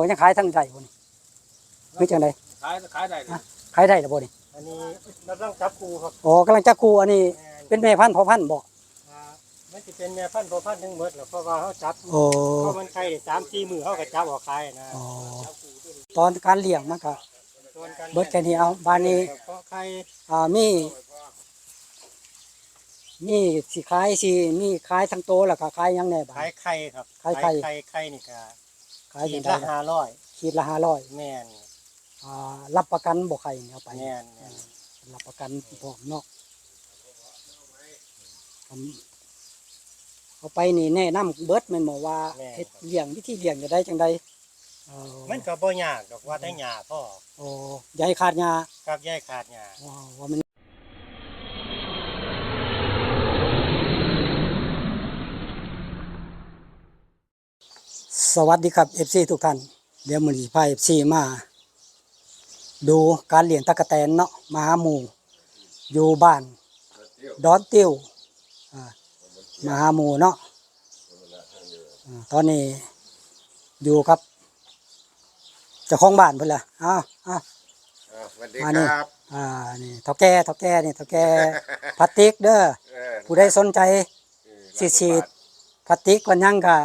บ่ยังขายทั้งใจบ่นี่คือจังไดขายขายได้เลยขายได้แล้วบ่นี่อันนี้เราต้องจับครูครับอ๋อกำลังจักคูอันนี้แม่นเป็นแม่พันธุ์พ่อพันธุ์บ่อ่ามันจะเป็นแม่พันธุ์พ่อพันธุ์ทั้งหมดหรอกเพราะว่าเขาจับโอ้เพราะมันไข่สามสี่มือเขาก็จับออกไข่นะอ๋อตอนการเลี้ยงมันก็ส่วนการเบิดแค่นี้เอาบ้านนี้เพราะไข่อ่ามีมีสิขายสิมีขายทั้งโตแล้วก็ขายหยังแหน่บ่ขายไข่ครับขายไข่ไข่ไข่นี่ก็ ขายขีจัดงไดละห้าร้อยขีดละ500แม่นอ่ารับประกันบ่ไข่นี่เอาไปแม่นแม่นรับประกันพร้อมเนาะผมเอาไปนี่แนะนำเบิดแม่นบ่ว่าเฮ็ดเลี้ยงวิธีเลี้ยงจะได้จังไดเอ่อมันก็บ่ยากดอกว่าได้หญ้าพ่อโอ้อย่าให้ขาดหญ้ากับยายขาดหญ้าว้าวว่ามัน สวัสดีครับ FC ทุกท่าน เดี๋ยวมื้อนี้พา FC มา ดูการเลี้ยงตะกะแตนเนาะมาหาหมู่อยู่บ้าน ดอนติ้วอ่ามาหาหมู่เนาะอ่าตอนนี้อยู่กับเจ้าของบ้านเพิ่นล่ะอ้าวอ้าวอ่าสวัสดีมาคนี่รับอ่านี่เท่าแก่เท่าแก่นี่เท่าแก่พลาสติกเด้อเออผู้ใดสนใจเออสิฉีดพลาสติกก่อนยังก็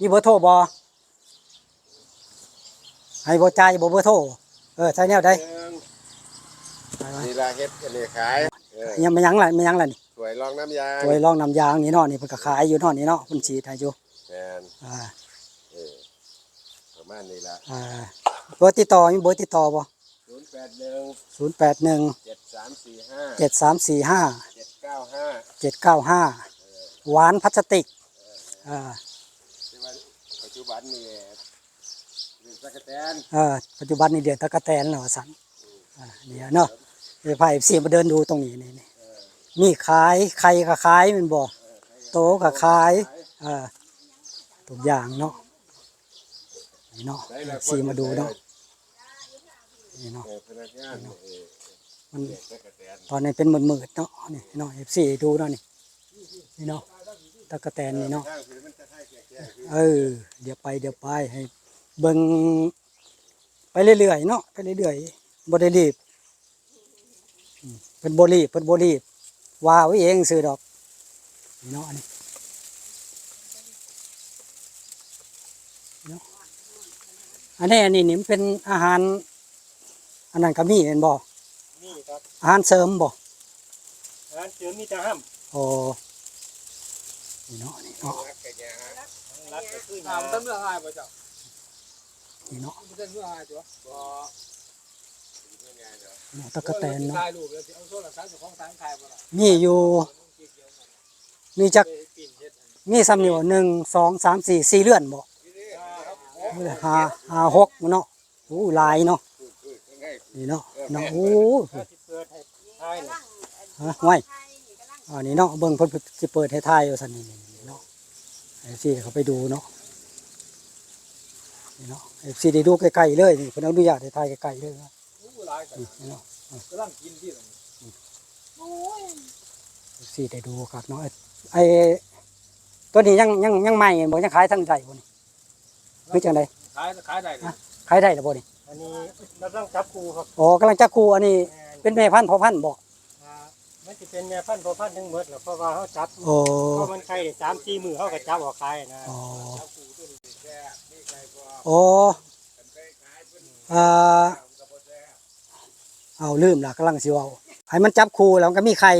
มีเบอร์โทรบ่ให้บ่จ่ายบ่เบอร์โทรเออใช่แนวใดหนึ่งไปไว้นี่ลาเฮ็ดกันนี่ขายเออยังไม่ยังล่ะไม่ยังล่ะนี่สวยลองน้ำยางตัวลองน้ำยางนี่เนาะนี่เพิ่นก็ขายอยู่เนาะนี่เนาะเพิ่นฉีดให้อยู่แมนอ่าเออประมาณนี้ละอ่าเบอร์ติดต่อมีเบอร์ติดต่อบ่ศูนย์แปดหนึ่ง081เจ็ดสามสี่ห้า7345เจ็ดเก้าห้า795หวานพลาสติกอ่าที่ว่าปั จจุบันนี่เรื่องตะกะแตนเออปัจจุบันนี่เดือนตะกะแตนแล้วว่าสันอ่าเนี่ยเนาะเดี๋ยวพาเอฟซีมาเดินดูตรงนี้นี่นี่นี่ขายไข่ก็ขายแมันบ่โตก็ขายเออทุกอย่างเนาะนี่เนาะเอฟซีมาดูเนาะนี่เนาะเออพนักงานเออมันเด็กตะกะแตนตอนนี้เป็นมืดๆเนาะนี่เนาะเอฟซีดูเนาะนี่นี่เนาะ ตะกะแตนนี่เนาะทางคือมันจะให้แก่ๆคือเออ เดี๋ยวไปเดี๋ยวไปให้ เบิ่งไปเรื่อยๆเนาะไปเรื่อยๆบ่ได้รีบอืมเพิ่นบ่รีบเพิ่นบ่รีบว่าไว้เองซื้อดอกนี่เนาะอันนี้เนาะอันนี้อันนี้นี่มันเป็นอาหาร อันนั้นก็มีเห็นบ่นี่ครับอาหารเสริมบ่ร้านเสือมีแต่ห้ามโอ้ นี่เนาะนี่เนาะรักกันยารัดก็คือหถาญ้ามต้นเมื่อหายป่ะเจ้านี่เนาะต้นเมื่อหายตัวบ่เนาะตะกะแตนเนาะถ่ายรูปแล้วสิเอาโทรศัพท์ของทางถ่ายบ่ล่ะมีอยู่มีจักไปปิ่นเฮ็ดอันนี้มีซ้ำนี่บ่หนึ่งสองสามสี่สี่เลื่อนบ่ห้าห้าหกเนาะโอ้หลายเนาะนี่เนาะเนาะโอ้ถ้าสิเปิดให้ทายนี่ฮะไว้ อันนี้เนาะเบิ่งเพิ่นสิเปิดให้ทายว่าซั่นนี่นี่เนาะไอ้สิเขาไปดูเนาะนี่เนาะไอ้สิได้ดูใกล้ๆเลยนี่เพิ่นอนุญาตให้ถ่ายใกล้ๆเลยนะโอ้หลายกันนี่เนาะกำลังกินที่ตรงนี้ไอ้สิได้ดูครับเนาะไอ้ไอ้ตัวนี้ยังยังยังใหม่บ่ยังขายทั้งใจบ่นี่คือจังไดขายขายได้เลยขายได้แล้วบ่นี่อันนี้เราต้องจับครูครับอ๋อกำลังจักคูอันนี้แม่นเป็นแม่พันธุ์พ่อพันธุ์บ่อ่า มันจะเป็นแม่พันธุ์พ่อพันธุ์ทั้งหมดหรอกเพราะว่าเขาจับโอ้ เพราะมันไข่สามสี่มือเขาก็จับออกไข่นะอ๋อ โอ้อ่าเอาลืมล่ะกำลังสิเว้าให้มันจับคูแล้วมันก็มีไข่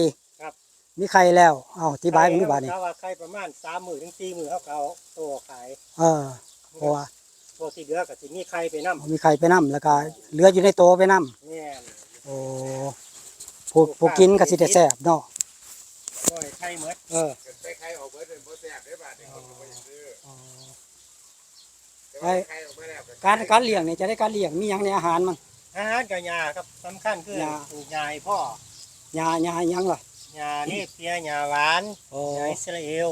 ครับมีไข่แล้ว เอาอธิบายมันดูบาดนี้ถ้าว่าไข่ประมาณสามมือถึงสี่มือเขาก็เอาตัวขายเออเพราะว่าตัวสีเหลือก็สิมีไข่ไปน้มีไข่ไปนํแล้วก็เหลืออยู่ในโตไปนํำแม่นโอ้ ผู้ผู้กินก็สิได้แซ่บเนาะก้อยไข่หมดเออไปใครออกเบิดเป็นโปรแซ่บได้บาทนี่คนก็บ่ได้ซื้ออ๋อแต่ว่าใครออกมาแล้วก็การการเลี้ยงนี่จะได้การเลี้ยงมีหยังในอาหารมั้งอาหารกับยาครับสำคัญคือหญ้าปลูกยาให้พ่อยาหหยังล่ะยานี่เปียยาหวานโอ้ยาอิสราเอล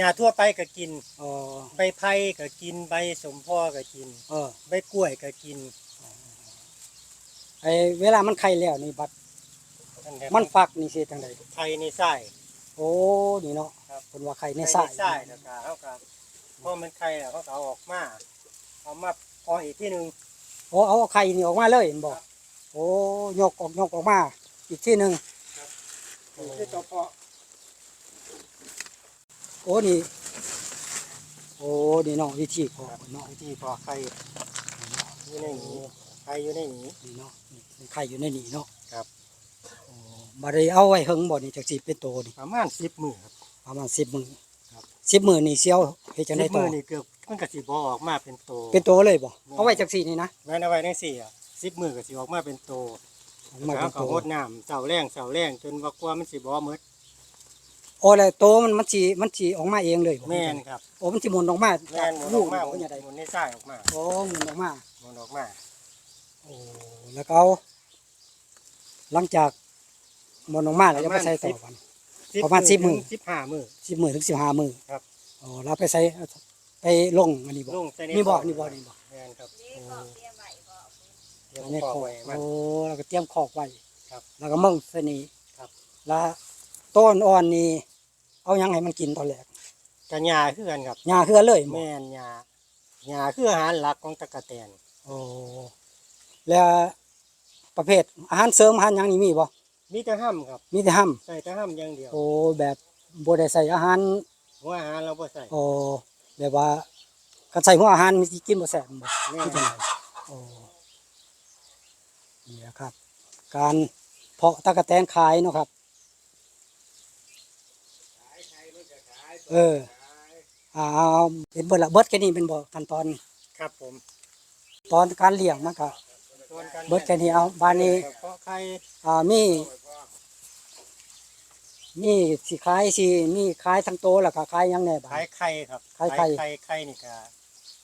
ยาทั่วไปก็กินโอ้ใบไผ่ก็กินใบสมพ่อก็กินเออใบกล้วยก็กินไอ้เวลามันไข่แล้วนี่บัดนั่นแหละ มันฟักนี่สิจังไดไข่ในไส้โอ้นี่เนาะครับเป็นว่าไข่ในในไส้ไส้แล้วก็เขาก็พอมันไข่แล้วเขาก็เอาออกมาเอามาพออกอีกที่หนึ่งโอ้เอาไข่นี่ออกมาเลยเห็นบอกโอ้ยกออกยกออกมา อีกที่หนึ่งนี่คือตัวเพาะโอ้นี่โอ้นี่เนาะวิธีพอเนาะวิธีเพาะไข่อยู่ในนี้ไข่อยู่ในนี้นี่เนาะนี่ไข่อยู่ในนี่เนาะครั บโอ้บ่ได้เอาไว้เฮิงบ่นี่จักสิเป็นโตนี่ประมาณสิบมือครับ ประมาณ10มื้อครับ10มื้อนี่เสียวเฮ็ดจังสิได๋บต่มืออนี่เกือบมันก็สิบออกมาเป็นโตเป็นโตเลยบ่เอาไว้จักสี่นี่นะแม่นเอาไว้ในสี่อะสิบมือก็สิออกมาเป็นโตออกมาเป็แล้วนก็โตหดน้ำเสาแรงเสาแรงจนว่ากลัวมันสิบ่หมดโอ้แล้วโตมันมันสิมันสิออกมาเองเลยบ่แม่นครับโอ้มันสิหมุนออกมาแม่นหมุนอลูอกกมาหบ่มุนจังได๋หมุนในทรายออกมาโอ้หมุนออกมา หมุนออกมา โอ้แล้วก็เอาหลังจาก หมุนออกมาแล้วจะไปใส่ต่อกัน ประมาณ10มื้อ สิบห้ามือ10มื้อถึง15มื้อครับโอ้แล้วไปใส่ไปลงอันนี้บ่ ลงใส่ในนี่บ่คอกนี่บ่นี่บ่ แม่นครับเตรียมอันนี้คอคอกไว้มัน โอ้แล้วก็เตรียมคอกไว้ครับแล้วก็มองใส่นี่ครับ แล้วต้นอ่อนนี่เอาหยังให้มันกินตอนแรกกระยาคือกันครับ หญ้าคือเลยบ่แม่นยาหยาคืออาหารหลักของตะกะแตนโอ้แล้วประเภทอาหารเสริมอาหารหยังนี่มีบ่ มีแต่ห้ำครับมีแต่ห้ำใส่แต่ห้ำอย่างเดียวโอ้แบบบ่ได้ใส่อาหารหัวอาหารเราบ่ใส่โอ้แบบว่าการใส่หัวอาหารมันสิกินบ่แซ่บบ่แม่คือจังไดโอ้นี่แหละครับ การเพาะตะกะแตนขายเนาะครับ เอออ่าเอาเป็นเบิดละเบิดแค่นี้เป็นบ่ขั้นตอน ครับผมตอนการเลี้ยงมันก็ส่วนการเบิดแค่นี้เอาบานนี้เพาะ ไข่อ่ามีมีสิขายสิมีขายทั้งโตแล้วก็ขายหยังแหน่บาดขายไข่ครับขายไข่ ไข่ไข่นี่ก็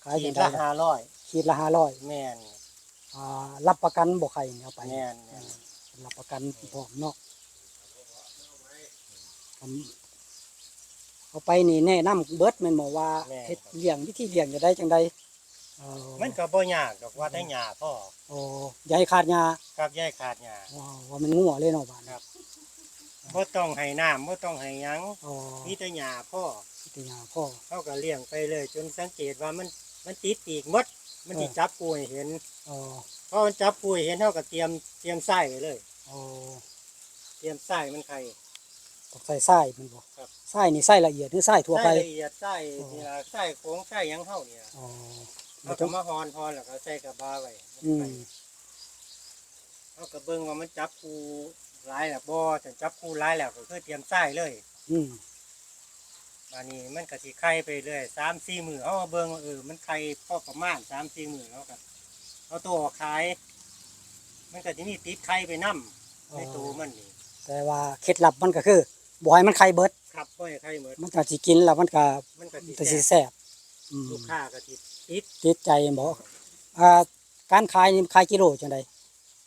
ขายขีจัดงละได๋ห้าร้อยขีดละ500แม่นอ่ารับประกันบ่ไข่นี่เอาไป แม่นแม่นรับประกันพร้อมเนาะผมเอาไปนี่แนะนำเบิดแม่นบ่ว่าเฮ็ดเลี้ยงวิธีเลี้ยงจะได้จังไดเอ่อมันก็บ่ยากดอกว่าได้หญ้าพ่อโอ้อย่าให้ขาดหญ้ากับยายขาดหญ้าว้าวว่ามันงัวเลยเนาะบาดครับบ่ต้องให้น้ำบ่ต้องให้หยังอ๋อมีแต่หญ้าพ่อที่หญ้าพ่อ เขาก็เลี้ยงไปเลย จนสังเกตว่ามันมันติดปีกหมด มันสิจับปูให้เห็นอ๋อพอมันจับปูให้เห็นเฮาก็เตรียมเตรียมไส้ไว้เลย อ๋อเตรียมไส้มันไข่ ต้องใส่ไส้มันบ่ครับ ไส้นี่ไส้ละเอียดหรือไส้ทั่วไป ไส้ละเอียดไส้นี่ล่ะไส้โค้งไส้หยังเฮาเนี่ยอ๋อ เอาก็มาฮอนฮอนแล้วก็ใส่กระบาไว้อืมเอาก็เบิ่งว่ามันจับปูหลายแล้วบ่ถ้าจับปูหลายแล้วก็คือเตรียมไส้เลยอืมมานี่มันก็สิไข่ไปเรื่อย3-4มื้อเอามาเบิ่งว่าเออมันไข่พอประมาณ3-4มื้อแล้วก็เอาตัวออกขาย มันก็สิมีติดไข่ไปนํในตัวมันนี่แต่ว่าเคล็ดลับมันก็คือบ่ให้มันไข่เบิดครับบ่ให้ไข่หมดมันก็สิกินแล้วมันก็มันก็สิก็สิแซ่บแซ่บอืมลูกค้าก็สิ ติดติดใจบ่อ่าการขายนี่ขายกิโลจังได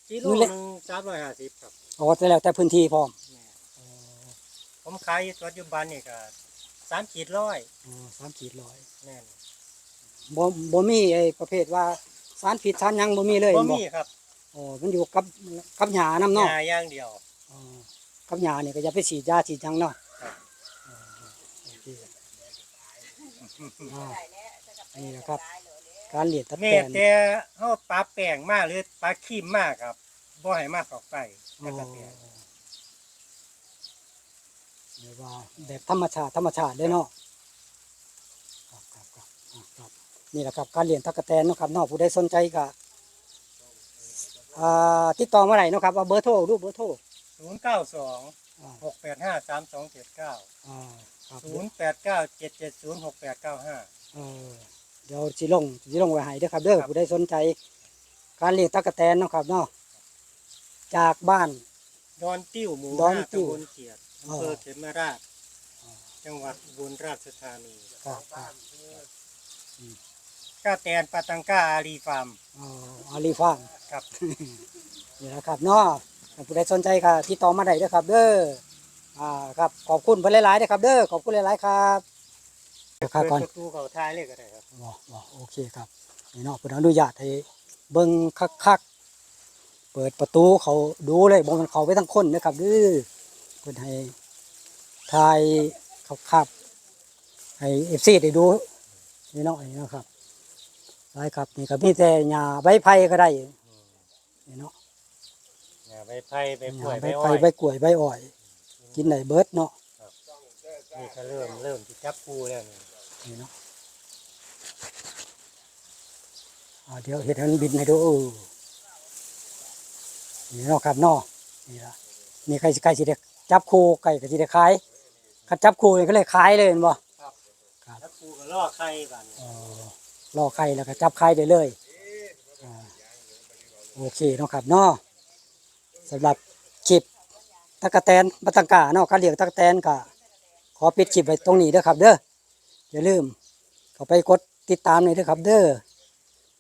กิโลมื้อหละนึง350ครับอ๋อแต่แล้วแต่พื้นที่พร้อมแม่ผมขายปัจจุบันนี่ก็3ขีดร้อยอ๋อสามขีดร้อยแม่นบ่บ่มีไอ้ประเภทว่าสารผิดสารหยังบ่มีเลยบ่บ่มีครับอ๋อมันอยู่กับกับหญ้านํหเนาะญ้าอย่างเดียว อ๋อกับหญ้านี่ก็อย่าไปฉีดยาฉีดหยังเนาะครับ อ๋อโอเคอ่า นี่นะครับ การเลี้ยงตะแม่แตนแต่เฮาปลาแป้งมาหรือปลาครีมมาครับบ่ให้มาเข้าไปอ๋ตะอกะเตียนเรียกว่าแบบธรรมชาติธรรมชาติเลยเนาะครับครับครับอ่าครับนี่แหละครับการเลี้ยงตะกะแตนเนาะครับเนาะผู้ใดสนใจก็อ่าติดต่อเมื่อไหร่เนาะครับเอาเบอร์โทรรูปเบอร์โทร092อ่า685 3279อ่าครับ089 770 6895เออ เดี๋ยวสิลงสิลงไว้ให้เด้อครับเด้อครับผู้ใดสนใจ การเลี้ยงตะกะแตนเนาะครับเนาะจากบ้าน ดอนติ้วหมู่ดอนห้าติ้ว ตำบลเขียดอำเภอเขมราช จังหวัดอุบลราชธานีครับครับก้าแตนปาตังก้าอารีฟาร์มอ่าอาลีฟาร์ม ครับ นี่แหละครับเนาะถ้าผู้ใดสนใจก็ติดต่อมาได้เด้อครับ เด้อ อ่า ครับ ขอบคุณเพิ่นหลายๆเด้อครับ เด้อ ขอบคุณหลายๆครับ ครับก่อนเปิดประตูเขาท้ายเลยก็ได้ครับบ่บ่โอเคครับนี่เนาะเพิ่นอนุญาตให้เบิ่งคักๆเปิดประตูเขาดูเลยบ่มันเข้าไปทั้งคนนะครับเด้อเพิ่นให้ถ่ายคับๆให้ FC ได้ดูนี่เนาะนี่นะครับหลายครับนี่ก็มีแต่หญ้าใบไผ่ก็ได้นี่เนาะเนี่ยใบไผ่ใบหกล้ญ้าวยใบใบอ้ไผ่อยใบกล้วยใบอ้อย กินได้เบิดเนาะ นี่ก็เริ่มเริ่มที่จับปูแล้วนี่นี่เนาะอ่าเดี๋ยวเห็ดให้มันบินให้ดูเออนี่เนาะครับเนาะนี่ละนี่ใครสิใครสิได้จับคู่ไก่ก็สิได้ขายคันจับคู่นี่ก็เลยขายเลยเห็นบ่จับปูก็ล่อไข่บัดนี้เออรอไข่แล้วก็จับไข่ได้เลยอ่าโอเคเนาะครับเนาะสำหรับคลิปตะกะแตนบัตตังกาเนาะการเลี้ยงตะกะแตนก็ ขอปิดคลิปไว้ตรงนี้เด้อครับ เด้ออย่าลืมเข้าไปกดติดตามหน่อยเด้อครับ เด้อ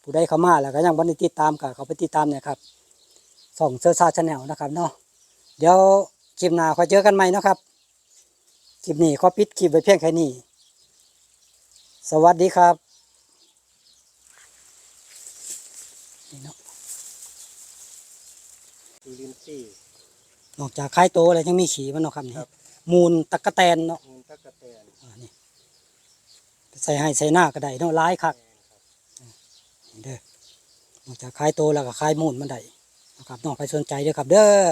ผู้ใดเข้ามาแล้วก็ยังบ่ได้ติดตามก็เขาไปติดตามเนี่ยครับส่องเซอร์ซาชาแนลนะครับเนาะเดี๋ยวคลิปหน้าค่อยเจอกันใหม่เนาะครับคลิปนี้ขอปิดคลิปไว้เพียงแค่นี้ สวัสดีครับนี่เนาะปูลินซี่นอกจากคายโตแล้วยังมีขี่มันเนาะครับนี่ครับ มูลตะกะแตนเนาะมูลตะกะแตนอ่านี่ใส่ให้ใส่หน้าก็ได้เนาะร้ายคักนี่เด้อนอกจากคายโตแล้วก็คายมูลมันได้นะครับน้องไปสนใจเด้อครับ เด้อ